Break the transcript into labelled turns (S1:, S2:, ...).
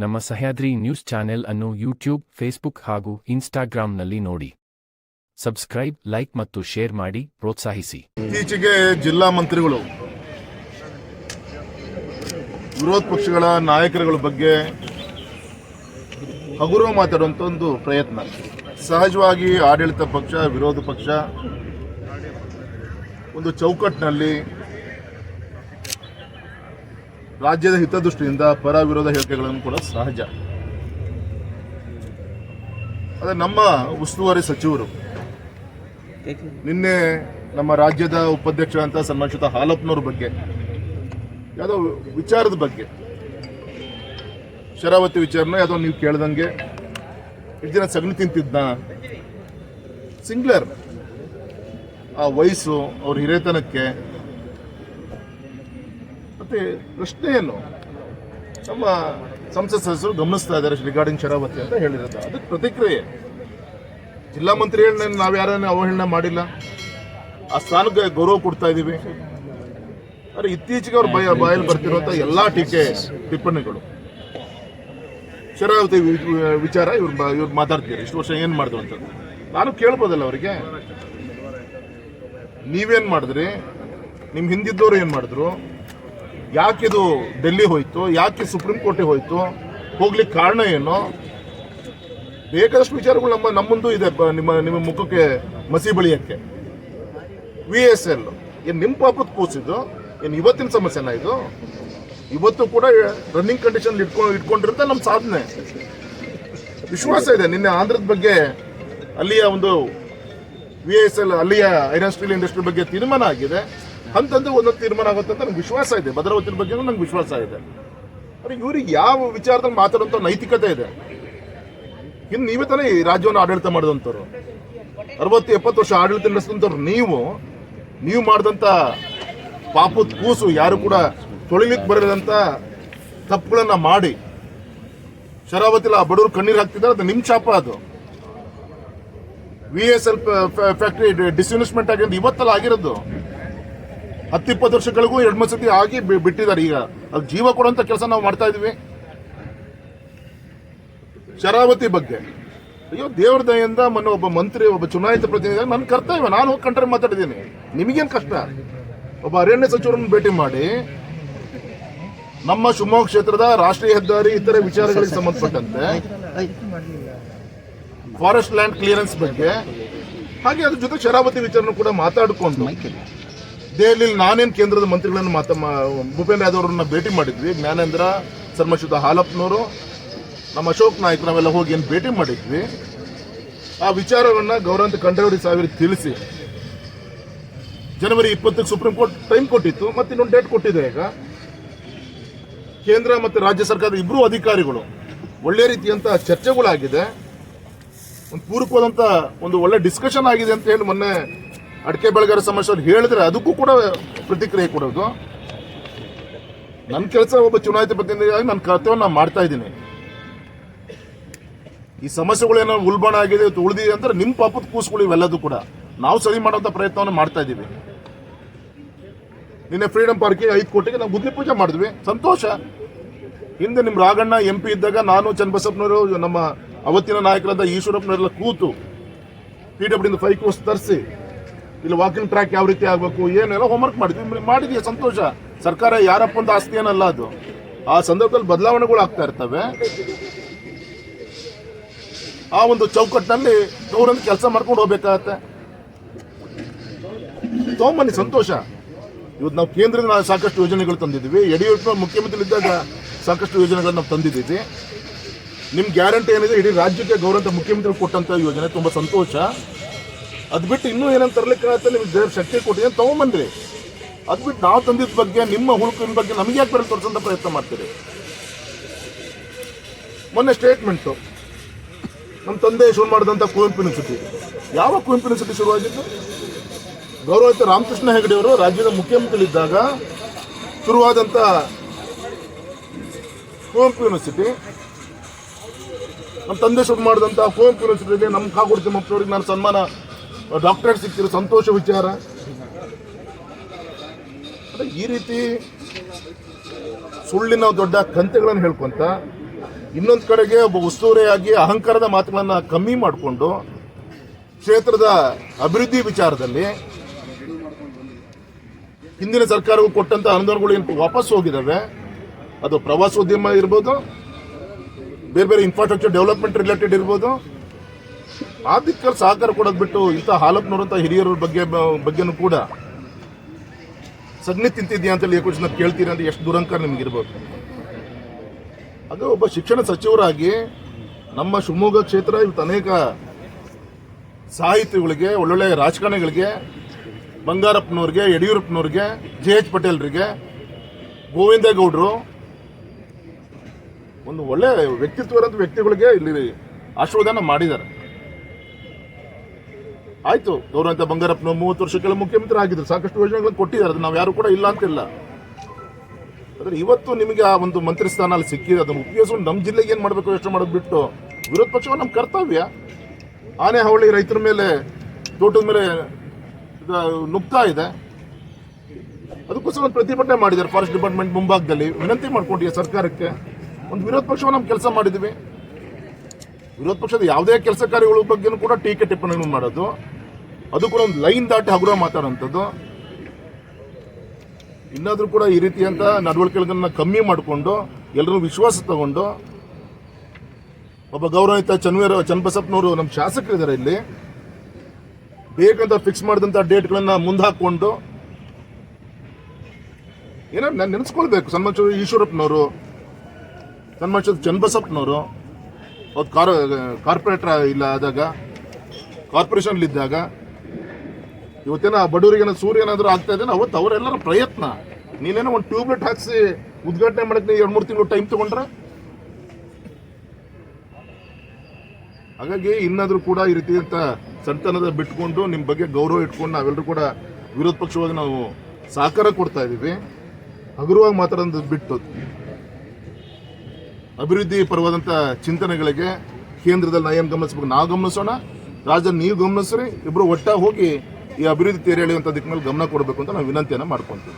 S1: ನಮ್ಮ Sahyadri news channel ಅನ್ನು YouTube, Facebook ಹಾಗೂ ಇನ್ಸ್ಟಾಗ್ರಾಂನಲ್ಲಿ ನೋಡಿ. ಸಬ್ಸ್ಕ್ರೈಬ್, ಲೈಕ್ ಮತ್ತು ಶೇರ್ ಮಾಡಿ, ಪ್ರೋತ್ಸಾಹಿಸಿ.
S2: ಇತ್ತೀಚೆಗೆ ಜಿಲ್ಲಾ ಮಂತ್ರಿಗಳು, ವಿರೋಧ ಪಕ್ಷಗಳ ನಾಯಕರುಗಳ ಬಗ್ಗೆ ಹಗುರ ಮಾತಾಡುವಂಥ ಒಂದು ಪ್ರಯತ್ನ. ಸಹಜವಾಗಿ ಆಡಳಿತ ಪಕ್ಷ, ವಿರೋಧ ಪಕ್ಷ ಒಂದು ಚೌಕಟ್ಟಿನಲ್ಲಿ ರಾಜ್ಯದ ಹಿತದೃಷ್ಟಿಯಿಂದ ಪರ ವಿರೋಧ ಹೇಳಿಕೆಗಳನ್ನು ಕೂಡ ಸಹಜ. ಅದೇ ನಮ್ಮ ಉಸ್ತುವಾರಿ ಸಚಿವರು, ನಿನ್ನೆ ನಮ್ಮ ರಾಜ್ಯದ ಉಪಾಧ್ಯಕ್ಷರಂತ ಸನ್ಮಾನಿಸಿದ ಹಾಲಪ್ಪನವ್ರ ಬಗ್ಗೆ, ಯಾವುದೋ ವಿಚಾರದ ಬಗ್ಗೆ, ಶರಾವತಿ ವಿಚಾರನ ಯಾವುದೋ ನೀವು ಕೇಳ್ದಂಗೆ ಇಷ್ಟು ಜನ ಸಗಣಿ ತಿಂತಿದ್ನ ಸಿಂಗ್ಲರ್, ಆ ವಯಸ್ಸು ಅವ್ರ ಹಿರೇತನಕ್ಕೆ ಮತ್ತೆ ಪ್ರಶ್ನೆಯನ್ನು ನಮ್ಮ ಸಂಸತ್ ಸದಸ್ಯರು ಗಮನಿಸ್ತಾ ಇದ್ದಾರೆ ರಿಗಾರ್ಡಿಂಗ್ ಶರಾವತಿ ಅಂತ ಹೇಳಿರೋದು. ಅದಕ್ಕೆ ಪ್ರತಿಕ್ರಿಯೆ. ಜಿಲ್ಲಾ ಮಂತ್ರಿಗಳನ್ನ ನಾವು ಯಾರನ್ನ ಅವಹೇಳನ ಮಾಡಿಲ್ಲ. ಆ ಸ್ಥಾನಕ್ಕೆ ಗೌರವ ಕೊಡ್ತಾ ಇದ್ದೀವಿ ಆದರೆ ಇತ್ತೀಚೆಗೆ ಅವ್ರ ಬಾಯ ಬಾಯಲ್ಲಿ ಬರ್ತಿರುವಂಥ ಎಲ್ಲ ಟೀಕೆ, ಟಿಪ್ಪಣಿಗಳು. ಶರಾವತಿ ವಿಚಾರ ಇವ್ರು ಇವ್ರು ಮಾತಾಡ್ತೀರಿ ಇಷ್ಟು ವರ್ಷ ಏನು ಮಾಡಿದ್ರು ಅಂತ. ನಾನು ಕೇಳ್ಬೋದಲ್ಲ ಅವರಿಗೆ. ನೀವೇನು ಮಾಡಿದ್ರಿ? ನಿಮ್ಮ ಹಿಂದಿದ್ದವ್ರು ಏನು ಮಾಡಿದ್ರು? ಯಾಕಿದು ಡೆಲ್ಲಿ ಹೋಯ್ತು? ಯಾಕೆ ಸುಪ್ರೀಂ ಕೋರ್ಟಿಗೆ ಹೋಯ್ತು? ಹೋಗ್ಲಿಕ್ಕೆ ಕಾರಣ ಏನು? ಬೇಕಾದಷ್ಟು ವಿಚಾರಗಳು ನಮ್ಮ ನಮ್ಮಂದು ಇದೆ ನಿಮ್ಮ ನಿಮ್ಮ ಮುಖಕ್ಕೆ ಮಸಿ ಬಳಿಯಕ್ಕೆ. ವಿ ಎಸ್ ಎಲ್ ಏನು ನಿಮ್ಮ ಪಾಪದ ಕೂಸಿದ್ದು ಏನು ಇವತ್ತಿನ ಸಮಸ್ಯೆನ ಇದು? ಇವತ್ತು ಕೂಡ ರನ್ನಿಂಗ್ ಕಂಡೀಷನ್ ಇಟ್ಕೊಂಡು ಇಟ್ಕೊಂಡಿರುತ್ತೆ ನಮ್ಮ ಸಾಧನೆ. ವಿಶ್ವಾಸ ಇದೆ. ನಿನ್ನೆ ಆಂಧ್ರದ ಬಗ್ಗೆ ಅಲ್ಲಿಯ ಒಂದು ವಿ ಎಸ್ ಎಲ್ ಅಲ್ಲಿಯ ಸ್ಟೀಲ್ ಇಂಡಸ್ಟ್ರಿ ಬಗ್ಗೆ ತೀರ್ಮಾನ ಆಗಿದೆ. ಹಂತಂದು ಒಂದೊಂದು ತೀರ್ಮಾನ ಆಗುತ್ತೆ ಅಂತ ನಂಗೆ ವಿಶ್ವಾಸ ಇದೆ. ಭದ್ರಾವತಿ ಬಗ್ಗೆ ನಂಗೆ ವಿಶ್ವಾಸ ಇದೆ. ಆದರೆ ಇವ್ರಿಗೆ ಯಾವ ವಿಚಾರದಲ್ಲಿ ಮಾತಾಡುವಂಥ ನೈತಿಕತೆ ಇದೆ? ಇನ್ನು ನೀವೇ ತಾನೇ ಈ ರಾಜ್ಯವನ್ನು ಆಡಳಿತ ಮಾಡಿದಂಥವ್ರು ಅರವತ್ತು, ಎಪ್ಪತ್ತು ವರ್ಷ ಆಡಳಿತ ನಡೆಸಿದಂಥವ್ರು ನೀವು ನೀವು ಮಾಡಿದಂಥ ಪಾಪದ ಕೂಸು ಯಾರು ಕೂಡ ತೊಳಿಲಿಕ್ಕೆ ಬರದಂಥ ತಪ್ಪುಗಳನ್ನು ಮಾಡಿ. ಶರಾವತಿಲ ಆ ಬಡವರು ಕಣ್ಣೀರು ಹಾಕ್ತಿದ್ದಾರೆ, ಅದು ನಿಮ್ಮ ಶಾಪ ಅದು. V S L factory disinvestment ಆಗಿರೋದು ಇವತ್ತಲ್ಲ ಆಗಿರೋದು. ಹತ್ತಿಪ್ಪತ್ತು ವರ್ಷಗಳಿಗೂ ಎರಡು ಮೂರು ಸತಿ ಆಗಿ ಬಿಟ್ಟಿದ್ದಾರೆ. ಈಗ ಅದು ಜೀವ ಕೊಡುವಂಥ ಕೆಲಸ ನಾವು ಮಾಡ್ತಾ ಇದೀವಿ ಶರಾವತಿ ಬಗ್ಗೆ. ಅಯ್ಯೋ, ದೇವ್ರ ದಯೆಯಿಂದ ಮೊನ್ನೆ ಒಬ್ಬ ಮಂತ್ರಿ, ಒಬ್ಬ ಚುನಾಯಿತ ಪ್ರತಿನಿಧಿ ನನ್ನ ಕರ್ತವ್ಯ. ನಾನು ಹೋಗಿ ಕಂಟ್ರೆ ಮಾತಾಡಿದ್ದೀನಿ. ನಿಮಗೇನು ಕಷ್ಟ? ಒಬ್ಬ ಅರಣ್ಯ ಸಚಿವರನ್ನು ಭೇಟಿ ಮಾಡಿ ನಮ್ಮ ಶಿವಮೊಗ್ಗ ಕ್ಷೇತ್ರದ ರಾಷ್ಟ್ರೀಯ ಹೆದ್ದಾರಿ ಇತರೆ ವಿಚಾರಗಳಿಗೆ ಸಂಬಂಧಪಟ್ಟಂತೆ ಫಾರೆಸ್ಟ್ ಲ್ಯಾಂಡ್ ಕ್ಲಿಯರೆನ್ಸ್ ಬಗ್ಗೆ, ಹಾಗೆ ಅದ್ರ ಜೊತೆ ಶರಾವತಿ ವಿಚಾರನೂ ಕೂಡ ಮಾತಾಡಿಕೊಂಡು ದೆಹಲಿಯಲ್ಲಿ ನಾನೇನು ಕೇಂದ್ರದ ಮಂತ್ರಿಗಳನ್ನು ಮಾತ ಭೂಪೇಂದ್ರ ಯಾದವ್ ಅವರನ್ನ ಭೇಟಿ ಮಾಡಿದ್ವಿ. ಜ್ಞಾನೇಂದ್ರ ಸರ್ಮಶುದ್ಧ ಹಾಲಪ್ಪನವರು, ನಮ್ಮ ಅಶೋಕ್ ನಾಯಕ್ ನಾವೆಲ್ಲ ಹೋಗಿ ಏನು ಭೇಟಿ ಮಾಡಿದ್ವಿ. ಆ ವಿಚಾರವನ್ನ ಗೌರವಂತ ಕಂಠವಡಿ ಸಾವಿರ ತಿಳಿಸಿ. ಜನವರಿ ಇಪ್ಪತ್ತಕ್ಕೆ ಸುಪ್ರೀಂ ಕೋರ್ಟ್ ಟೈಮ್ ಕೊಟ್ಟಿತ್ತು ಮತ್ತೆ ಇನ್ನೊಂದು ಡೇಟ್ ಕೊಟ್ಟಿದೆ ಈಗ. ಕೇಂದ್ರ ಮತ್ತು ರಾಜ್ಯ ಸರ್ಕಾರದ ಇಬ್ಬರು ಅಧಿಕಾರಿಗಳು, ಒಳ್ಳೆ ರೀತಿಯಂಥ ಚರ್ಚೆಗಳಾಗಿದೆ. ಒಂದು ಪೂರಕವಾದಂಥ ಒಂದು ಒಳ್ಳೆ ಡಿಸ್ಕಷನ್ ಆಗಿದೆ ಅಂತ ಹೇಳಿ ಮೊನ್ನೆ ಅಡಿಕೆ ಬೆಳೆಗಾರ ಸಮಸ್ಯೆ ಹೇಳಿದ್ರೆ ಅದಕ್ಕೂ ಕೂಡ ಪ್ರತಿಕ್ರಿಯೆ ಕೊಡೋದು. ನನ್ನ ಕೆಲಸ ಒಬ್ಬ ಚುನಾಯಿತ ಪ್ರತಿನಿಧಿಯಾಗಿ ನನ್ನ ಕರ್ತವ್ಯ ನಾನು ಮಾಡ್ತಾ ಇದ್ದೀನಿ. ಈ ಸಮಸ್ಯೆಗಳೇನೋ ಉಲ್ಬಣ ಆಗಿದೆ ಉಳಿದಿದೆ ಅಂದ್ರೆ ನಿಮ್ಮ ಪಾಪದ ಕೂಸುಗಳು ಇವೆಲ್ಲದೂ ಕೂಡ. ನಾವು ಸರಿ ಮಾಡುವಂತ ಪ್ರಯತ್ನವನ್ನು ಮಾಡ್ತಾ ಇದ್ದೀವಿ. ನಿನ್ನೆ ಫ್ರೀಡಂ ಪಾರ್ಕಿಗೆ ಐದು ಕೋಟಿಗೆ ನಾವು ಬುದ್ಧಿ ಪೂಜೆ ಮಾಡಿದ್ವಿ. ಸಂತೋಷ. ಹಿಂದೆ ನಿಮ್ಮ ರಾಗಣ್ಣ ಎಂ ಪಿ ಇದ್ದಾಗ ನಾನು ಚನ್ನಬಸಪ್ಪನವರು, ನಮ್ಮ ಅವತ್ತಿನ ನಾಯಕರಾದ ಈಶ್ವರಪ್ಪನವರೆಲ್ಲ ಕೂತು ಪಿ ಡಬ್ಲ್ಯೂ ಫೈವ್ ಕೋರ್ಸ್ ತರಿಸಿ ಇಲ್ಲಿ ವಾಕಿಂಗ್ ಟ್ರ್ಯಾಕ್ ಯಾವ ರೀತಿ ಆಗಬೇಕು, ಏನೆಲ್ಲ ಹೋಮ್ವರ್ಕ್ ಮಾಡಿದ್ವಿ. ಮಾಡಿದ್ವಿ ಸಂತೋಷ? ಸರ್ಕಾರ ಯಾರಪ್ಪ ಒಂದು ಆಸ್ತಿ ಏನಲ್ಲ ಅದು? ಆ ಸಂದರ್ಭದಲ್ಲಿ ಬದಲಾವಣೆಗಳು ಆಗ್ತಾ ಇರ್ತವೆ. ಆ ಒಂದು ಚೌಕಟ್ಟಿನಲ್ಲಿ ಅವರೊಂದು ಕೆಲಸ ಮಾಡ್ಕೊಂಡು ಹೋಗ್ಬೇಕಾಗತ್ತೆ. ತಗೊಂಬನ್ನಿ ಸಂತೋಷ. ಇವತ್ತು ನಾವು ಕೇಂದ್ರದಿಂದ ಸಾಕಷ್ಟು ಯೋಜನೆಗಳು ತಂದಿದ್ದೀವಿ. ಯಡಿಯೂರಪ್ಪ ಮುಖ್ಯಮಂತ್ರಿ ಇದ್ದಾಗ ಸಾಕಷ್ಟು ಯೋಜನೆಗಳನ್ನ ನಾವು ತಂದಿದ್ದೀವಿ. ನಿಮ್ಮ ಗ್ಯಾರಂಟಿ ಏನಿದೆ? ಇಡೀ ರಾಜ್ಯಕ್ಕೆ ಗೌರವ ಮುಖ್ಯಮಂತ್ರಿ ಕೊಟ್ಟಂತ ಯೋಜನೆ. ತುಂಬಾ ಸಂತೋಷ. ಅದ್ ಬಿಟ್ಟು ಇನ್ನೂ ಏನಂತ ತರ್ಲಿಕ್ಕೆ ನಿಮ್ಗೆ ದೇವ್ರ ಶಕ್ತಿ ಅಂತ ತಗೊಂಬನ್ರಿ ಅದು ಬಿಟ್ಟು ನಾವು ತಂದಿದ್ದ ಬಗ್ಗೆ, ನಿಮ್ಮ ಹುಳುಕಿನ ಬಗ್ಗೆ ನಮಗೆ ಯಾಕೆ ಬರೀ ಪ್ರಯತ್ನ ಮಾಡ್ತೀರಿ? ಮೊನ್ನೆ ಸ್ಟೇಟ್ಮೆಂಟು ನಮ್ಮ ತಂದೆ ಶುರು ಮಾಡಿದಂಥ ಕುವೆಂಪು ಯೂನಿವರ್ಸಿಟಿ ಯಾವ ಕುವೆಂಪು ಯೂನಿವರ್ಸಿಟಿ ಶುರುವಾಗಿದ್ದು ಗೌರವಿತ ರಾಮಕೃಷ್ಣ ಹೆಗಡೆ ಅವರು ರಾಜ್ಯದ ಮುಖ್ಯಮಂತ್ರಿಗಳಿದ್ದಾಗ ಶುರುವಾದಂಥ ಕುವೆಂಪು ಯೂನಿವರ್ಸಿಟಿ ನಮ್ಮ ತಂದೆ ಶುರು ಮಾಡಿದಂಥ ಕುವೆಂಪು ಯೂನಿವರ್ಸಿಟಿಗೆ ನಮ್ಮ ಕಾಗೋಡು ತಿಮ್ಮಪ್ಪನವ್ರಿಗೆ ನಾನು ಸನ್ಮಾನ ಡಾಕ್ಟರೇಟ್ ಸಿಕ್ತಿರು ಸಂತೋಷ ವಿಚಾರ. ಈ ರೀತಿ ಸುಳ್ಳಿನ ದೊಡ್ಡ ಕಂತೆಗಳನ್ನು ಹೇಳ್ಕೊಂತ ಇನ್ನೊಂದು ಕಡೆಗೆ ಒಬ್ಬ ಉಸ್ತುವಾರಿಯಾಗಿ ಅಹಂಕಾರದ ಮಾತುಗಳನ್ನು ಕಮ್ಮಿ ಮಾಡಿಕೊಂಡು ಕ್ಷೇತ್ರದ ಅಭಿವೃದ್ಧಿ ವಿಚಾರದಲ್ಲಿ ಹಿಂದಿನ ಸರ್ಕಾರವು ಕೊಟ್ಟಂತ ಅನುದಾನಗಳು ಏನು ವಾಪಸ್ ಹೋಗಿದ್ದಾವೆ ಅದು ಪ್ರವಾಸೋದ್ಯಮ ಇರ್ಬೋದು, ಬೇರೆ ಬೇರೆ ಇನ್ಫ್ರಾಸ್ಟ್ರಕ್ಚರ್ ಡೆವಲಪ್ಮೆಂಟ್ ರಿಲೇಟೆಡ್ ಇರ್ಬೋದು ಆ ದಿಕ್ಕಲ್ಲಿ ಸಹಕಾರ ಕೊಡೋದು ಬಿಟ್ಟು ಇಂಥ ಹಾಲಪ್ನವರಂತ ಹಿರಿಯರ ಬಗ್ಗೆ, ಬಗ್ಗೆನೂ ಕೂಡ ಸಗಣಿ ತಿಂತಿದ್ಯಾ ಅಂತೇಳಿ ಏಕೋಚನ ಕೇಳ್ತೀರಿ ಅಂತ ಎಷ್ಟು ದುರಂಕಾರ ಇರಬೇಕು ಅದು ಒಬ್ಬ ಶಿಕ್ಷಣ ಸಚಿವರಾಗಿ ನಮ್ಮ ಶಿವಮೊಗ್ಗ ಕ್ಷೇತ್ರ ಇವತ್ತು ಅನೇಕ ಸಾಹಿತಿಗಳಿಗೆ, ಒಳ್ಳೊಳ್ಳೆ ರಾಜಕಾರಣಿಗಳಿಗೆ, ಬಂಗಾರಪ್ಪನವ್ರಿಗೆ, ಯಡಿಯೂರಪ್ಪನವ್ರಿಗೆ, ಜೆ ಎಚ್ ಪಟೇಲ್ರಿಗೆ, ಗೋವಿಂದೇಗೌಡರು ಒಂದು ಒಳ್ಳೆ ವ್ಯಕ್ತಿತ್ವರಂತ ವ್ಯಕ್ತಿಗಳಿಗೆ ಇಲ್ಲಿ ಆಶೀರ್ವಾದನ ಮಾಡಿದ್ದಾರೆ. ಆಯ್ತು ಗೌರವಂತ ಬಂಗಾರಪ್ಪನ ಮೂವತ್ತು ವರ್ಷಕ್ಕೆಲ್ಲ ಮುಖ್ಯಮಂತ್ರಿ ಆಗಿದ್ರು, ಸಾಕಷ್ಟು ಯೋಜನೆಗಳನ್ನು ಕೊಟ್ಟಿದ್ದಾರೆ, ಅದು ನಾವು ಯಾರು ಕೂಡ ಇಲ್ಲ ಅಂತಿಲ್ಲ. ಆದ್ರೆ ಇವತ್ತು ನಿಮಗೆ ಆ ಒಂದು ಮಂತ್ರಿ ಸ್ಥಾನ ಅಲ್ಲಿ ಸಿಕ್ಕಿದೆ ಅದನ್ನು ಉಪಯೋಗಿಸ್ಕೊಂಡು ನಮ್ಮ ಜಿಲ್ಲೆಗೆ ಏನು ಮಾಡಬೇಕು ಯೋಚನೆ ಮಾಡೋದು ಬಿಟ್ಟು ವಿರೋಧ ಪಕ್ಷ ನಮ್ಮ ಕರ್ತವ್ಯ. ಆನೆ ಹವಳಿ ರೈತರ ಮೇಲೆ, ತೋಟದ ಮೇಲೆ ನುಗ್ತಾ ಇದೆ. ಅದಕ್ಕೋಸ್ಕರ ಒಂದು ಪ್ರತಿಭಟನೆ ಮಾಡಿದ್ದಾರೆ ಫಾರೆಸ್ಟ್ ಡಿಪಾರ್ಟ್ಮೆಂಟ್ ಮುಂಭಾಗದಲ್ಲಿ. ವಿನಂತಿ ಮಾಡ್ಕೊಂಡಿದೆ ಸರ್ಕಾರಕ್ಕೆ. ಒಂದು ವಿರೋಧ ಪಕ್ಷವನ್ನು ನಮ್ಮ ಕೆಲಸ ಮಾಡಿದ್ವಿ. ವಿರೋಧ ಪಕ್ಷದ ಯಾವುದೇ ಕೆಲಸ ಕಾರ್ಯಗಳ ಬಗ್ಗೆನೂ ಕೂಡ ಟೀಕೆ ಟಿಪ್ಪಣಿಗಳನ್ನು ಮಾಡೋದು. ಅದು ಕೂಡ ಒಂದು ಲೈನ್ ದಾಟಿ ಹಗುರ ಮಾತಾಡೋಂಥದ್ದು ಇನ್ನಾದರೂ ಕೂಡ ಈ ರೀತಿಯಂತ ನಡವಳಿಕೆಗಳನ್ನ ಕಮ್ಮಿ ಮಾಡಿಕೊಂಡು ಎಲ್ಲರೂ ವಿಶ್ವಾಸ ತಗೊಂಡು, ಒಬ್ಬ ಗೌರವಿತ ಚನ್ವೀರ, ಚನ್ನಬಸಪ್ಪನವರು ನಮ್ಮ ಶಾಸಕರಿದ್ದಾರೆ ಇಲ್ಲಿ. ಬೇಕಂತ ಫಿಕ್ಸ್ ಮಾಡಿದಂಥ ಮುಂದೆ ಹಾಕ್ಕೊಂಡು ಏನೋ ನಾನು ನೆನೆಸ್ಕೊಳ್ಬೇಕು. ಸನ್ಮಾನ ಈಶ್ವರಪ್ಪನವರು ಸನ್ಮಾನ ಚನ್ನಬಸಪ್ಪನವರು, ಅವ್ರು ಕಾರ್ ಕಾರ್ಪೊರೇಟರ್ ಇಲ್ಲ ಆದಾಗ ಕಾರ್ಪೊರೇಷನ್ ಇದ್ದಾಗ ಇವತ್ತೇನ ಆ ಬಡವರಿಗೆ ಸೂರ್ಯ ಏನಾದರೂ ಆಗ್ತಾ ಇದೆ, ಅವತ್ತು ಅವರೆಲ್ಲರ ಪ್ರಯತ್ನ. ನೀನೇನೋ ಒಂದು ಟ್ಯೂಬ್ಲೆಟ್ ಹಾಕ್ಸಿ ಉದ್ಘಾಟನೆ ಮಾಡಕ್ಕೆ ನೀವು ಎರಡು ಮೂರು ತಿಂಗಳು ಟೈಮ್ ತಗೊಂಡ್ರೆ? ಹಾಗಾಗಿ ಇನ್ನಾದರೂ ಕೂಡ ಈ ರೀತಿ ಅಂತ ಸಣ್ತನದ ಬಿಟ್ಕೊಂಡು ನಿಮ್ಮ ಬಗ್ಗೆ ಗೌರವ ಇಟ್ಕೊಂಡು ನಾವೆಲ್ಲರೂ ಕೂಡ ವಿರೋಧ ಪಕ್ಷವಾಗಿ ನಾವು ಸಹಕಾರ ಕೊಡ್ತಾ ಇದ್ದೀವಿ. ಹಗುರವಾಗಿ ಮಾತಾಡೋದು ಬಿಟ್ಟು. ಅಭಿವೃದ್ಧಿ ಪರವಾದಂಥ ಚಿಂತನೆಗಳಿಗೆ ಕೇಂದ್ರದಲ್ಲಿ ನಾ ಏನು ಗಮನಿಸ್ಬೇಕು. ನಾವು ಗಮನಿಸೋಣ. ರಾಜ್ಯ ನೀವು ಗಮನಿಸ್ರಿ. ಇಬ್ಬರು ಒಟ್ಟಾಗಿ ಹೋಗಿ ಈ ಅಭಿವೃದ್ಧಿ ತೇರಿ ಎಳೆಯುವಂಥ ದಿಕ್ಕಿನಲ್ಲಿ ಗಮನ ಕೊಡಬೇಕು ಅಂತ ನಾವು ವಿನಂತಿಯನ್ನು ಮಾಡ್ಕೊತೀವಿ.